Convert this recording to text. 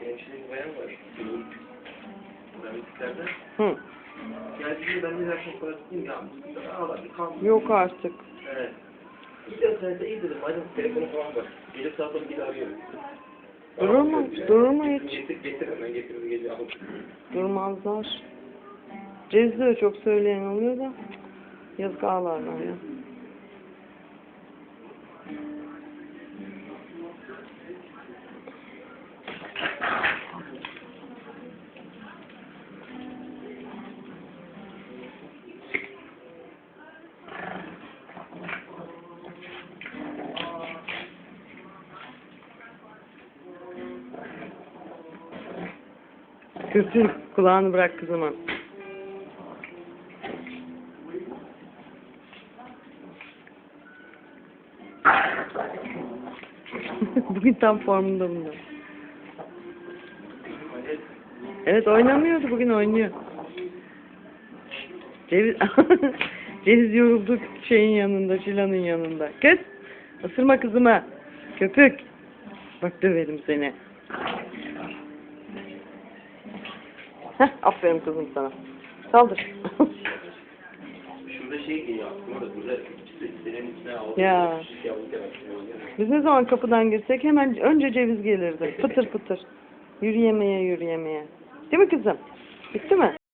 Çin'in bayan var. Dinamiklerde. Hı. Şimdi ben bir akşam tutayım ya. Bir kan. Yok artık. Evet. İşte sen de iyi dedim. Madem telefonu falan var. Gece saat 12'de arıyorum. Durur mu? Durur mu hiç? Getir, getir hemen gece alıp. Durmazlar. Cezde de çok söyleyen oluyor da. Yazık ağlarlar ya. Kızım kulağını bırak kızıma. Bugün tam formunda bunlar. Evet oynamıyordu bugün oynuyor. Ceviz, Ceviz yoruldu şeyin yanında, Şila'nın yanında. Kız, ısırma kızıma. Köpük. Bak döverim seni. Heh, aferin kızım sana. Saldır. Şurada şey geliyor aklıma da burada senin içine aldım. Ya. Biz ne zaman kapıdan girsek hemen önce ceviz gelirdi. Pıtır pıtır. Yürüyemeye yürüyemeye. Değil mi kızım? Bitti mi?